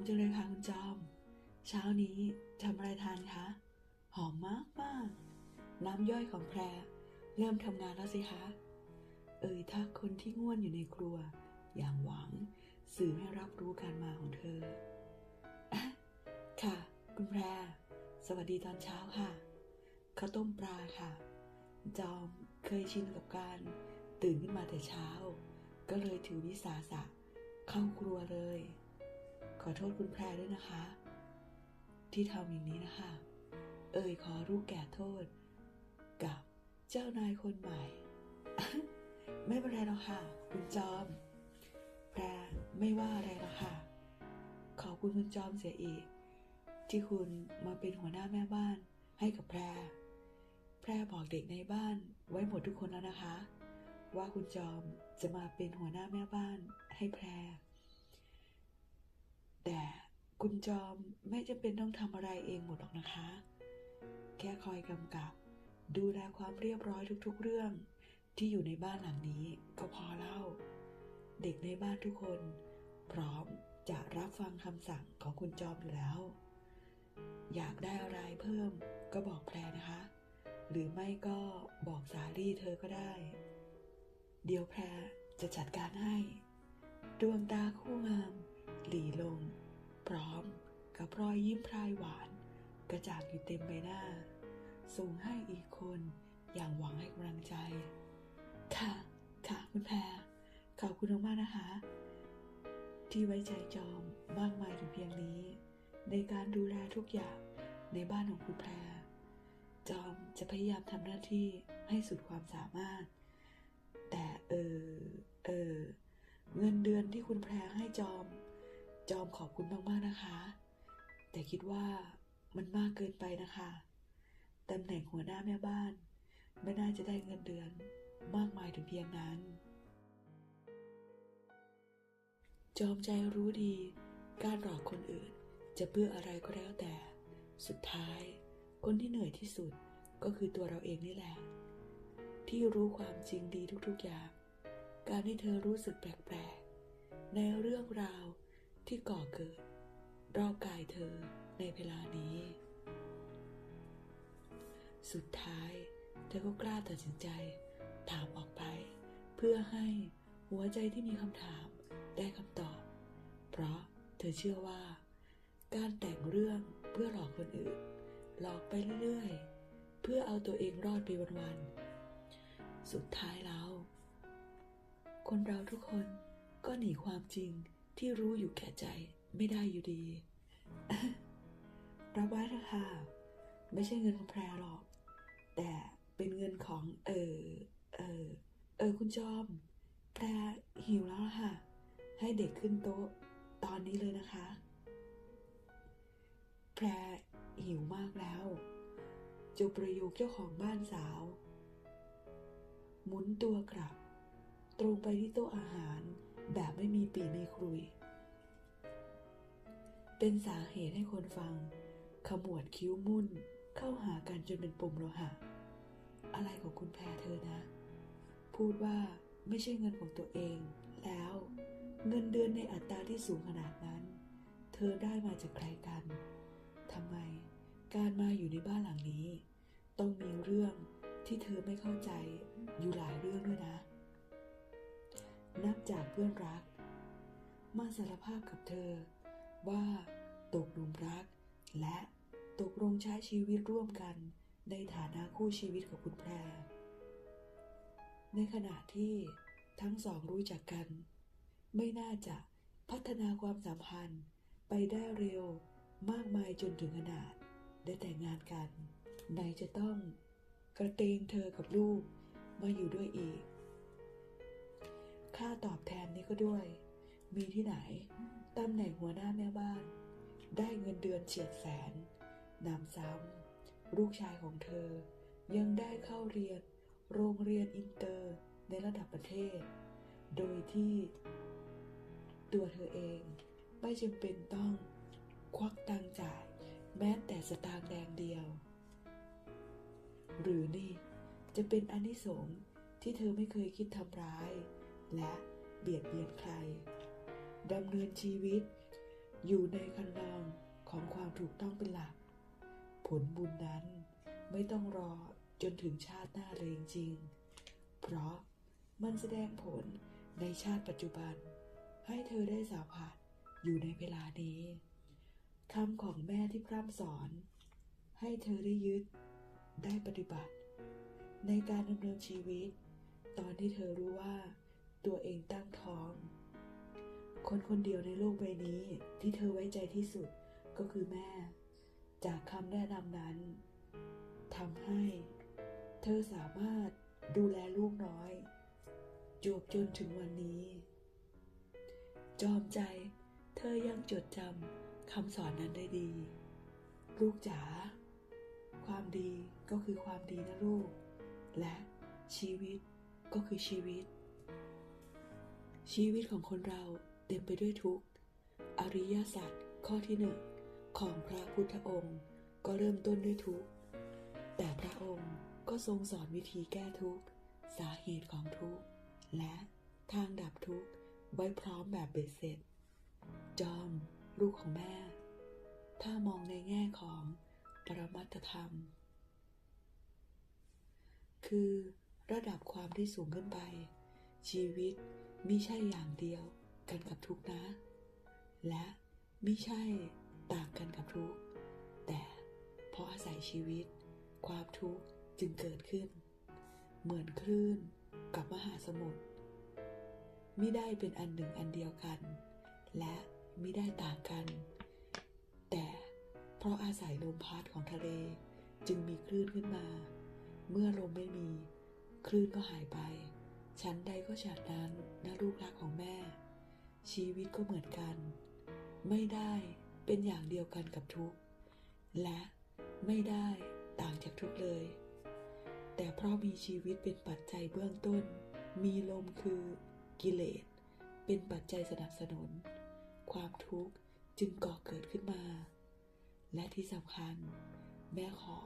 มจังเลยค่ะคุณจอม เช้านี้ทำอะไรทานคะ หอมมากมากน้ำย่อยของแพร เริ่มทำงานแล้วสิคะ เอ่ยทักคนที่ง่วนอยู่ในครัว อย่างหวังสื่อให้รับรู้การมาของเธออค่ะ คุณแพร สวัสดีตอนเช้าค่ะข้าวต้มปลาค่ะ จอมเคยชินกับการตื่นขึ้นมาแต่เช้า ก็เลยถือวิสาสะเข้าครัวเลย ขอโทษคุณแพรด้วยนะคะ ที่ทำอย่างนี้นะคะ เอ่ยขอรู้แก่โทษ กับเจ้านายคนใหม่ ไม่เป็นไรหรอกค่ะ คุณจอม แพรไม่ว่าอะไรหรอกค่ะ ขอบคุณคุณจอมเสียอีก ที่คุณมาเป็นหัวหน้าแม่บ้านให้กับแพรแพรบอกเด็กในบ้านไว้หมดทุกคนแล้วนะคะ ว่าคุณจอมจะมาเป็นหัวหน้าแม่บ้านให้แพร แต่คุณจอมไม่จำเป็นต้องทำอะไรเองหมดหรอกนะคะ แค่คอยกำกับ ดูแลความเรียบร้อยทุกๆเรื่อง ที่อยู่ในบ้านหลังนี้ก็พอเล่า เด็กในบ้านทุกคน พร้อมจะรับฟังคำสั่งของคุณจอมอยู่แล้ว อยากได้อะไรเพิ่มก็บอกแพรนะคะ หรือไม่ก็บอกสาลี่เธอก็ได้ เดี๋ยวแพรจะจัดการให้ ดวงตาคู่งาม หลีลง พร้อมกับรอยยิ้มพรายหวาน กระจ่างอยู่เต็มใบหน้า ส่งให้อีกคนอย่างหวังให้กำลังใจ ค่ะ ค่ะคุณแพรขอบคุณมากนะคะ ที่ไว้ใจจอมมากมายถึงเพียงนี้ ในการดูแลทุกอย่างในบ้านของคุณแพรจอมจะพยายามทำหน้าที่ให้สุดความสามารถ แต่เออ เออ เงินเดือนที่คุณแพรให้จอม จอมขอบคุณมากๆนะคะ แต่คิดว่ามันมากเกินไปนะคะตำแหน่งหัวหน้าแม่บ้าน ไม่น่าจะได้เงินเดือนมากมายถึงเพียงนั้น จอมใจรู้ดี การหลอกคนอื่นจะเพื่ออะไรก็แล้วแต่ สุดท้าย คนที่เหนื่อยที่สุดก็คือตัวเราเองนี่แหละ ที่รู้ความจริงดีทุกๆอย่าง การที่เธอรู้สึกแปลกๆ ในเรื่องราว ที่ก่อเกิดรอบกายเธอในเวลานี้ สุดท้ายเธอก็กล้าตัดสินใจ ถามออกไป เพื่อให้หัวใจที่มีคำถามได้คำตอบ เพราะเธอเชื่อว่า การแต่งเรื่องเพื่อหลอกคนอื่น หลอกไปเรื่อยๆ เพื่อเอาตัวเองรอดไปวันๆ สุดท้ายแล้ว คนเราทุกคนก็หนีความจริง ที่รู้อยู่แก่ใจไม่ได้อยู่ดี รับไว้เถอะค่ะ ไม่ใช่เงินของแพรหรอก แต่เป็นเงินของเออเออเออคุณจอม แพรหิวแล้วละค่ะ ให้เด็กขึ้นโต๊ะ ตอนนี้เลยนะคะ แพรหิวมากแล้วจูประโยคเจ้าของบ้านสาว หมุนตัวกลับ ตรงไปที่โต๊ะอาหาร แบบไม่มีปีมีครุย เป็นสาเหตุให้คนฟัง ขมวดคิ้วมุ่นเข้าหากันจนเป็นปมโลหะ อะไรของคุณแพรเธอนะ พูดว่าไม่ใช่เงินของตัวเอง แล้วเงินเดือนในอัตราที่สูงขนาดนั้น เธอได้มาจากใครกันทำไมการมาอยู่ในบ้านหลังนี้ ต้องมีเรื่องที่เธอไม่เข้าใจอยู่หลายเรื่องด้วยนะ นับจากเพื่อนรัก มาสารภาพกับเธอ ว่าตกหลุมรัก และตกลงใช้ชีวิตร่วมกันในฐานะคู่ชีวิตกับคุณแพร ในขณะที่ทั้งสองรู้จักกัน ไม่น่าจะพัฒนาความสัมพันธ์ไปได้เร็วมากมายจนถึงขนาด ได้แต่งงานกัน ไหนจะต้องกระเตงเธอกับลูกมาอยู่ด้วยอีก ค่าตอบแทนนี้ก็ด้วย มีที่ไหนตำแหน่งหัวหน้าแม่บ้าน ได้เงินเดือนเฉียดแสนนำซ้ำลูกชายของเธอ ยังได้เข้าเรียน โรงเรียนอินเตอร์ในระดับประเทศ โดยที่ ตัวเธอเองไม่จำเป็นต้องควักตังค์จ่ายแม้แต่สตางค์แดงเดียว หรือนี่จะเป็นอานิสงส์ที่เธอไม่เคยคิดทำร้าย และเบียดเบียนใครดำเนินชีวิต อยู่ในคันลองของความถูกต้องเป็นหลัก ผลบุญนั้นไม่ต้องรอจนถึงชาติหน้าเลยจริง เพราะมันแสดงผลในชาติปัจจุบัน ให้เธอได้สัมผัสอยู่ในเวลานี้คำของแม่ที่พร่ำสอน ให้เธอได้ยึดได้ปฏิบัติ ในการดำเนินชีวิต ตอนที่เธอรู้ว่า ตัวเองตั้งท้อง คนคนเดียวในโลกใบนี้ที่เธอไว้ใจที่สุดก็คือแม่ จากคำแนะนำนั้นทำให้ เธอสามารถดูแลลูกน้อย จวบจนถึงวันนี้ จอมใจ เธอยังจดจำคำสอนนั้นได้ดี ลูกจ๋าความดีก็คือความดีนะลูก และชีวิตก็คือชีวิต ชีวิตของคนเราเต็มไปด้วยทุกข์ อริยสัจข้อที่หนึ่งของพระพุทธองค์ก็เริ่มต้นด้วยทุกข์ แต่พระองค์ก็ทรงสอนวิธีแก้ทุกข์ สาเหตุของทุกข์ และทางดับทุกข์ไว้พร้อมแบบเบ็ดเสร็จ จอม ลูกของแม่ ถ้ามองในแง่ของปรมัตธรรม คือระดับความที่สูงขึ้นไป ชีวิตมิใช่อย่างเดียวกันกับทุกนะ และไมิใช่ต่างกันกับทุก แต่เพราะอาศัยชีวิต ความทุกข์จึงเกิดขึ้น เหมือนคลื่นกับมหาสมุทรมิได้เป็นอันหนึ่งอันเดียวกัน และมิได้ต่างกัน แต่เพราะอาศัยลมพัดของทะเลจึงมีคลื่นขึ้นมา เมื่อลมไม่มี คลื่นก็หายไป ชั้นใดก็ฉันนั้นนะลูกรักของแม่ ชีวิตก็เหมือนกัน ไม่ได้เป็นอย่างเดียวกันกับทุก และไม่ได้ต่างจากทุกเลย แต่เพราะมีชีวิตเป็นปัจจัยเบื้องต้น มีลมคือกิเลส เป็นปัจจัยสนับสนุน ความทุกข์จึงก่อเกิดขึ้นมา และที่สำคัญ แม่ขอ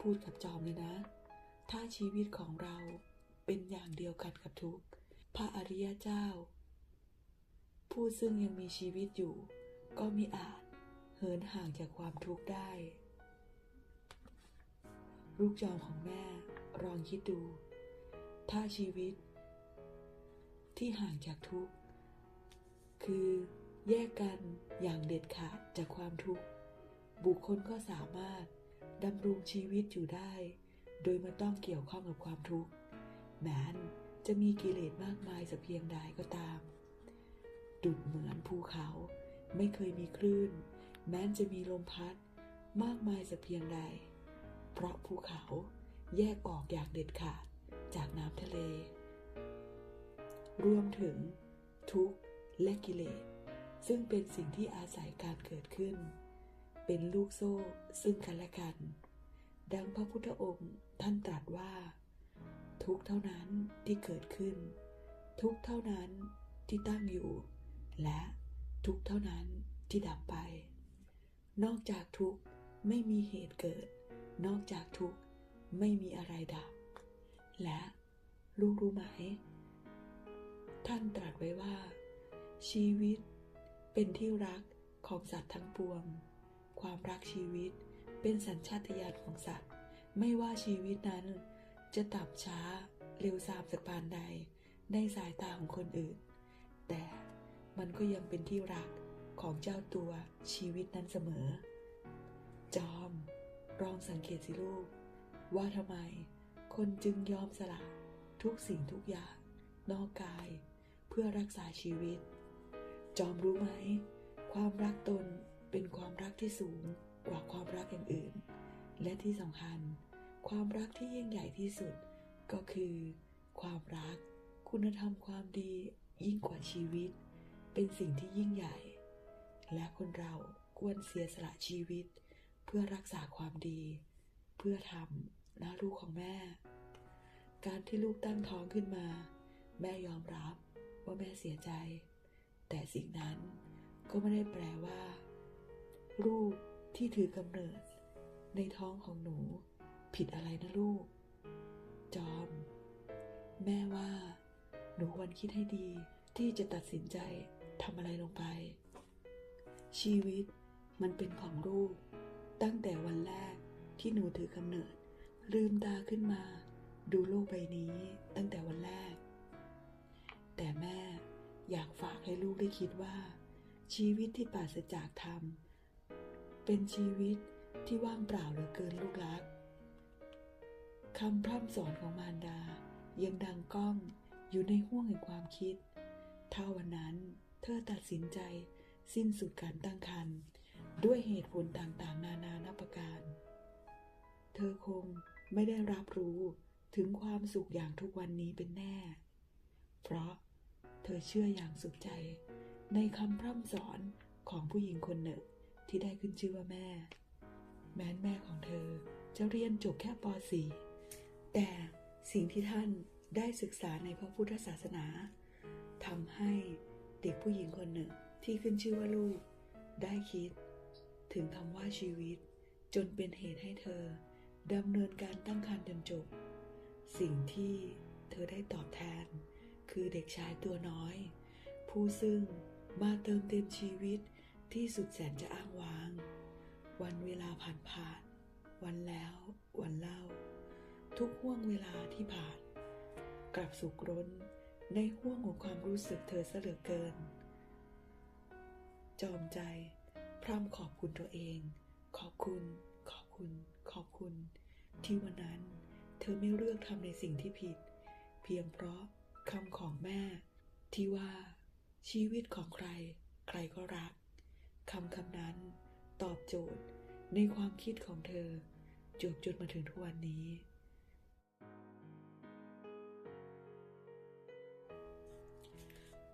พูดกับจอมเลยนะ ถ้าชีวิตของเรา เป็นอย่างเดียวกันกับทุกพระอริยเจ้า ผู้ซึ่งยังมีชีวิตอยู่ ก็มีอาจเหินห่างจากความทุกข์ได้ ลูกจอมของแม่ลองคิดดู ถ้าชีวิต ที่ห่างจากทุกข์ คือแยกกันอย่างเด็ดขาดจากความทุกข์ บุคคลก็สามารถดำรงชีวิตอยู่ได้ โดยไม่ต้องเกี่ยวข้องกับความทุกข์ แม้นจะมีกิเลสมากมายสักเพียงใดก็ตาม ดุดเหมือนภูเขา ไม่เคยมีคลื่น แม้นจะมีลมพัด มากมายสักเพียงใด เพราะภูเขาแยกออกอย่างเด็ดขาดจากน้ำทะเล รวมถึง ทุกข์และกิเลส ซึ่งเป็นสิ่งที่อาศัยการเกิดขึ้น เป็นลูกโซ่ซึ่งกันและกัน ดังพระพุทธองค์ท่านตรัสว่า ทุกเท่านั้นที่เกิดขึ้น ทุกเท่านั้นที่ตั้งอยู่ และทุกเท่านั้นที่ดับไป นอกจากทุกไม่มีเหตุเกิด นอกจากทุกไม่มีอะไรดับ และลูกรู้ไหม ท่านตรัสไว้ว่า ชีวิตเป็นที่รักของสัตว์ทั้งปวง ความรักชีวิตเป็นสัญชาตญาณของสัตว์ ไม่ว่าชีวิตนั้น จะต่ำช้าเร็วซามสักปานใดในสายตาของคนอื่น แต่มันก็ยังเป็นที่รักของเจ้าตัวชีวิตนั้นเสมอ จอมลองสังเกตสิลูก ว่าทำไมคนจึงยอมสละทุกสิ่งทุกอย่าง นอกกาย เพื่อรักษาชีวิต จอมรู้ไหม ความรักตนเป็นความรักที่สูงกว่าความรักอย่างอื่น และที่สำคัญ ความรักที่ยิ่งใหญ่ที่สุด ก็คือ ความรัก คุณธรรมความดียิ่งกว่าชีวิต เป็นสิ่งที่ยิ่งใหญ่ และคนเราควรเสียสละชีวิต เพื่อรักษาความดี เพื่อทำหนะลูกของแม่ การที่ลูกตั้งท้องขึ้นมา แม่ยอมรับว่าแม่เสียใจ แต่สิ่งนั้นก็ไม่ได้แปลว่า ลูกที่ถือกำเนิด ในท้องของหนู ผิดอะไรนะลูก จอม แม่ว่า หนูควรคิดให้ดีที่จะตัดสินใจทำอะไรลงไป ชีวิตมันเป็นของลูก ตั้งแต่วันแรกที่หนูถือกำเนิด ลืมตาขึ้นมา ดูโลกใบนี้ตั้งแต่วันแรก แต่แม่อยากฝากให้ลูกได้คิดว่า ชีวิตที่ปราศจากธรรมเป็นชีวิตที่ว่างเปล่าเหลือเกินลูกรัก คำพร่ำสอนของมารดา ยังดังก้องอยู่ในห้วงแห่งความคิด ถ้าวันนั้นเธอตัดสินใจสิ้นสุดการตั้งครรภ์ด้วยเหตุผลต่างๆ นานานับประการ เธอคงไม่ได้รับรู้ถึงความสุขอย่างทุกวันนี้เป็นแน่ เพราะเธอเชื่ออย่างสุดใจในคำพร่ำสอนของผู้หญิงคนหนึ่งที่ได้ขึ้นชื่อว่าแม่ แม้นแม่ของเธอจะเรียนจบแค่ป .4 แต่สิ่งที่ท่านได้ศึกษาในพระพุทธศาสนาทำให้เด็กผู้หญิงคนหนึ่งที่ขึ้นชื่อว่าลูก ได้คิด ถึงคำว่าชีวิต จนเป็นเหตุให้เธอดำเนินการตั้งครรภ์จนจบ สิ่งที่เธอได้ตอบแทน คือเด็กชายตัวน้อย ผู้ซึ่งมาเติมเต็มชีวิตที่สุดแสนจะอ้างว้าง วันเวลาผ่านผ่าน วันแล้ว วันเล่า ทุกห่วงเวลาที่ผ่าน กลับสุกร้นในห่วงของความรู้สึกเธอเสลือเกิน จอมใจ พร่ำขอบคุณตัวเอง ขอบคุณ ขอบคุณ ขอบคุณ ที่วันนั้น เธอไม่เลือกทำในสิ่งที่ผิด เพียงเพราะคำของแม่ ที่ว่า ชีวิตของใคร ใครก็รักคำคำนั้น ตอบโจทย์ในความคิดของเธอจบจนมาถึงทุกวันนี้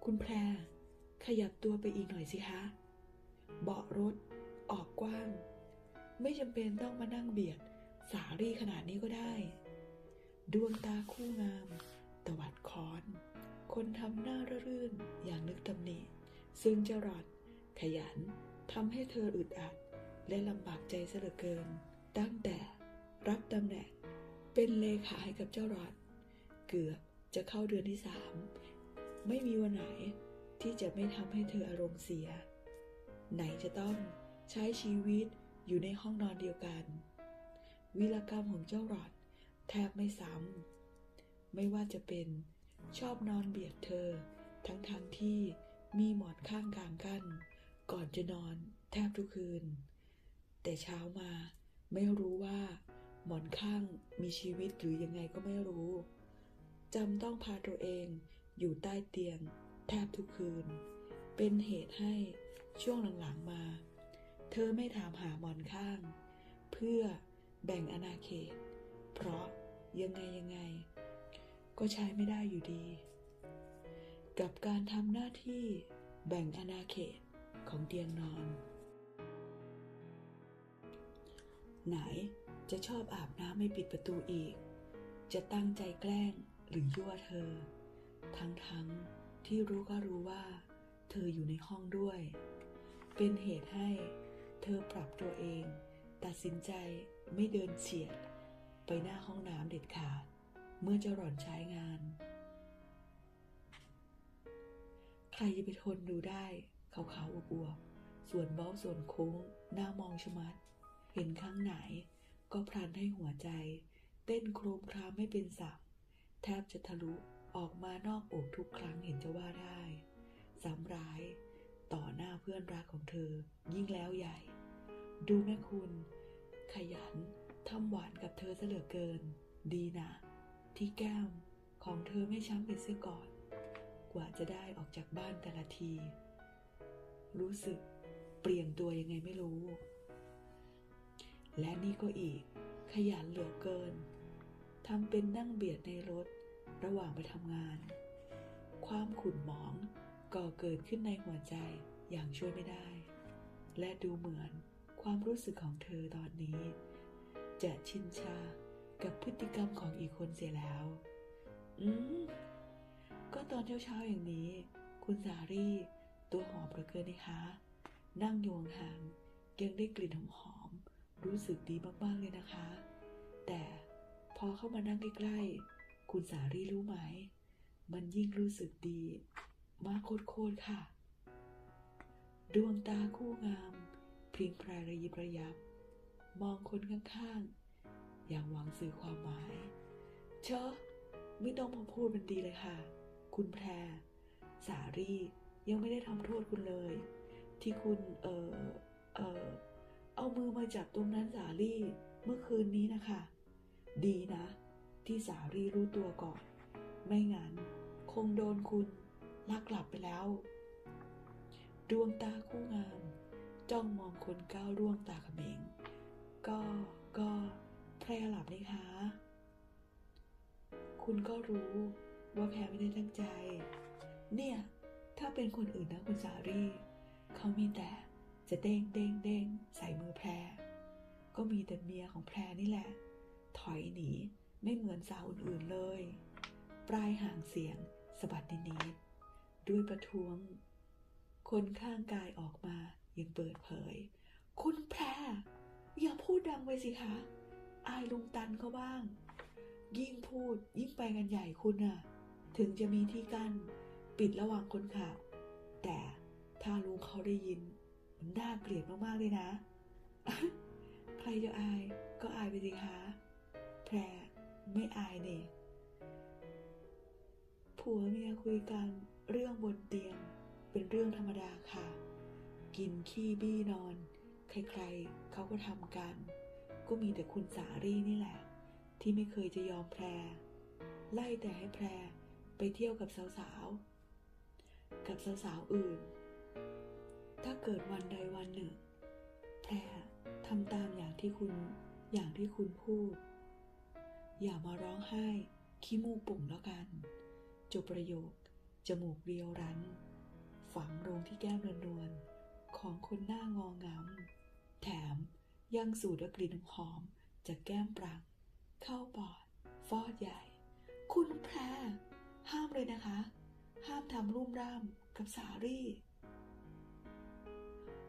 คุณแพร ขยับตัวไปอีกหน่อยสิคะ เบาะรถ ออกกว้าง ไม่จำเป็นต้องมานั่งเบียด สารี่ขนาดนี้ก็ได้ ดวงตาคู่งาม ตวัดค้อน คนทำหน้ารื่นอย่างนึกตำหนิ ซึ่งเจารอด ขยันทำให้เธออึดอัด และลำบากใจเสยเหลือเกิน ตั้งแต่รับตำแหน่งเป็นเลขาให้กับเจ้ารอด เกือบจะเข้าเดือนที่สาม ไม่มีวันไหนที่จะไม่ทำให้เธออารมณ์เสีย ไหนจะต้องใช้ชีวิตอยู่ในห้องนอนเดียวกันวีรกรรมของเจ้าหลอดแทบไม่ซ้ำไม่ว่าจะเป็นชอบนอนเบียดเธอ ทั้งๆทที่มีหมอนข้างกลางกั้นก่อนจะนอนแทบทุกคืน แต่เช้ามาไม่รู้ว่า หมอนข้างมีชีวิตหรือยังไงก็ไม่รู้จำต้องพาตัวเอง อยู่ใต้เตียง แทบทุกคืน เป็นเหตุให้ช่วงหลังๆมา เธอไม่ถามหาหมอนข้าง เพื่อแบ่งอาณาเขต เพราะยังไงยังไง ก็ใช้ไม่ได้อยู่ดี กับการทำหน้าที่แบ่งอาณาเขตของเตียงนอน ไหนจะชอบอาบน้ำไม่ปิดประตูอีก จะตั้งใจแกล้งหรือยั่วเธอ ทั้งๆทที่รู้ก็รู้ว่า เธออยู่ในห้องด้วย เป็นเหตุให้เธอปรับตัวเอง ตัดสินใจไม่เดินเฉียด ไปหน้าห้องน้ำเด็ดขาด เมื่อจะหล่อนใช้งาน ใครจะไปทนดูได้ขาวๆอวบๆส่วนเบ้าส่วนโค้งหน้ามองชมัด เห็นข้างไหน ก็พลันให้หัวใจ เต้นโครมครามไม่เป็นสับแทบจะทะลุ ออกมานอกอกทุกครั้งเห็นจะว่าได้สำร้ายต่อหน้าเพื่อนรักของเธอ ยิ่งแล้วใหญ่ ดูแม่คุณ ขยันทำหวานกับเธอซะเหลือเกิน ดีนะ ที่แก้มของเธอไม่ช้ำเป็นเสื้อก่อน กว่าจะได้ออกจากบ้านแต่ละที รู้สึกเปลี่ยนตัวยังไงไม่รู้ และนี่ก็อีก ขยันเหลือเกินทำเป็นนั่งเบียดในรถ ระหว่างไปทำงาน ความขุ่นหมองก่อเกิดขึ้นในหัวใจอย่างช่วยไม่ได้ และดูเหมือนความรู้สึกของเธอตอนนี้ จะชินชากับพฤติกรรมของอีกคนเสียแล้ว อืม ก็ตอนเช้าๆอย่างนี้ คุณสารี่ตัวหอมเหลือเกินนะคะ นั่งโยงห่างยังได้กลิ่นหอมๆรู้สึกดีมากๆเลยนะคะ แต่พอเข้ามานั่งใกล้ๆ คุณสารีรู้ไหม มันยิ่งรู้สึกดี มากโคตรๆค่ะ ดวงตาคู่งามพริ้งพรายระยิบระยับ มองคนข้างๆ อย่างหวังสื่อความหมาย เชอะไม่ต้องมาพูดมันดีเลยค่ะ คุณแพร สารียังไม่ได้ทำโทษคุณเลย ที่คุณเออเออเอามือมาจับตรงนั้นสารีเมื่อคืนนี้นะคะ ดีนะ ที่สารีรู้ตัวก่อน ไม่งั้น คงโดนคุณลักหลับไปแล้ว ดวงตาคู่งาม จ้องมองคนก้าวร่วงตาเขม็งก็ก็แพรหลับนี่คะคุณก็รู้ว่าแพรไม่ได้ตั้งใจ เนี่ย ถ้าเป็นคนอื่นนะคุณสารีเขามีแต่จะเด้งเด้งเด้งใส่มือแพร ก็มีแต่เมียของแพรนี่แหละ ถอยหนี ไม่เหมือนสาวอื่นๆเลย ปลายห่างเสียงสะบัดนิดๆด้วยประท้วง คนข้างกายออกมายังเปิดเผย คุณแพรอย่าพูดดังไปสิคะ อายลุงตันเขาบ้าง ยิ่งพูดยิ่งไปกันใหญ่คุณน่ะถึงจะมีที่กั้นปิดระหว่างคนขับ แต่ถ้าลุงเขาได้ยิน มันน่าเกลียดมากๆเลยนะ ใครจะอายก็อายไปสิคะ แพร ไม่อายเนี่ยผัวเมียคุยกันเรื่องบนเตียงเป็นเรื่องธรรมดาค่ะ กินขี้บี้นอน ใครๆเขาก็ทำกัน ก็มีแต่คุณสารีนี่แหละ ที่ไม่เคยจะยอมแพร ไล่แต่ให้แพรไปเที่ยวกับสาวๆ กับสาวๆ อื่น ถ้าเกิดวันใดวันหนึ่ง แพรทำตามอย่างที่คุณอย่างที่คุณพูด อย่ามาร้องไห้ขี้มูกปุ่งแล้วกัน จบประโยค จมูกเรียวรั้น ฝังลงที่แก้มนวลๆของคนหน้างองงำแถมยังสูดกลิ่นหอมจากแก้มปรัง เข้าปอด ฟอดใหญ่ คุณแพรห้ามเลยนะคะ ห้ามทำรุ่มร่ามกับสารี่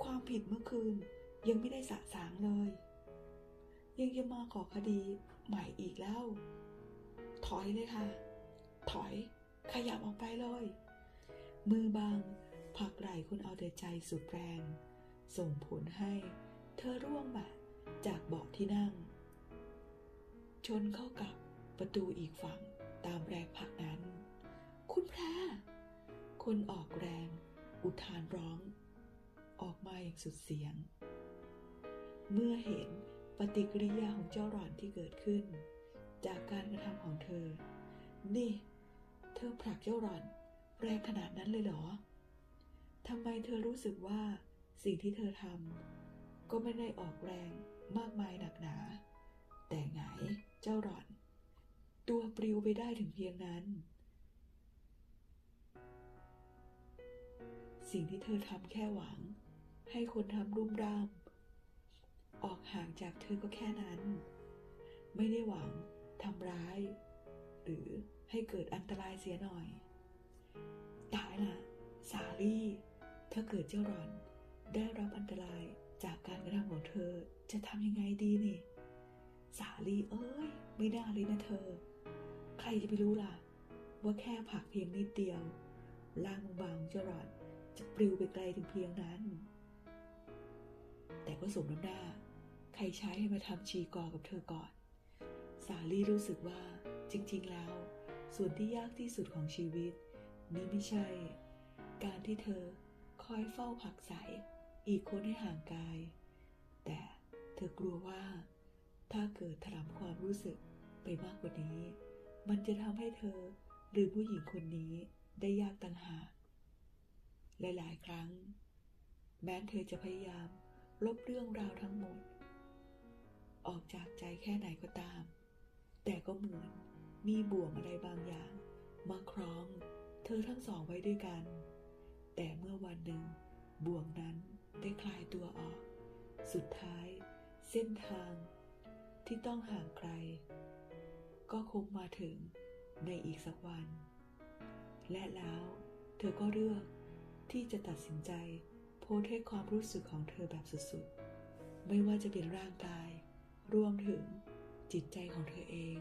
ความผิดเมื่อคืนยังไม่ได้สะสางเลย ยังจะมาขอคดี ใหม่อีกแล้ว ถอยเลยค่ะ ถอย ขยับออกไปเลย มือบางผลักไหล่คุณเอาแต่ใจสุดแรง ส่งผลให้ เธอร่วงแบบจากเบาะที่นั่ง ชนเข้ากับประตูอีกฝั่งตามแรงผลักนั้น คุณแพรคนออกแรง อุทานร้อง ออกมาอย่างสุดเสียง เมื่อเห็น ฏิกิริยาของเจ้าหล่อนที่เกิดขึ้น จากการกระทำของเธอ นี่ เธอผลักเจ้าหล่อนแรงขนาดนั้นเลยเหรอทำไมเธอรู้สึกว่าสิ่งที่เธอทำก็ไม่ได้ออกแรงมากมายหนักหนา แต่ไงเจ้าหล่อน ตัวปลิวไปได้ถึงเพียงนั้น สิ่งที่เธอทำแค่หวัง ให้คนทำรุ่มร่าม ออกห่างจากเธอก็แค่นั้น ไม่ได้หวังทำร้าย หรือให้เกิดอันตรายเสียหน่อย ตายละสาลี่ถ้าเกิดเจ้าหลอน ได้รับอันตรายจากการกระทำของเธอจะทำยังไงดีนี่ สาลี่เอ้ย ไม่น่าเลยนะเธอ ใครจะไปรู้ล่ะ ว่าแค่ผักเพียงนิดเดียวร่างบางเจ้าหลอนจะปลิวไปไกลถึงเพียงนั้น แต่ก็สมน้ำหน้า รใช้ให้มาทำชีกอกับเธอก่อน สาลี่รู้สึกว่า จริง ๆ แล้ว ส่วนที่ยากที่สุดของชีวิต นี้ไม่ใช่ การที่เธอคอยเฝ้าผักใส อีกคนให้ห่างกาย แต่เธอกลัวว่า ถ้าเกิดถลำความรู้สึกไปมากกว่านี้ มันจะทำให้เธอหรือผู้หญิงคนนี้ได้ยากต่างหากหลาย ๆ ครั้ง แม้เธอจะพยายามลบเรื่องราวทั้งหมด ออกจากใจแค่ไหนก็ตาม แต่ก็เหมือนมีบ่วงอะไรบางอย่าง มาคล้อง เธอทั้งสองไว้ด้วยกัน แต่เมื่อวันหนึ่ง บ่วงนั้นได้คลายตัวออก สุดท้าย เส้นทาง ที่ต้องห่างไกล ก็คงมาถึงในอีกสักวัน และแล้วเธอก็เลือกที่จะตัดสินใจโพสให้ความรู้สึกของเธอแบบสุดๆ ไม่ว่าจะเป็นร่างกาย รวมถึงจิตใจของเธอเอง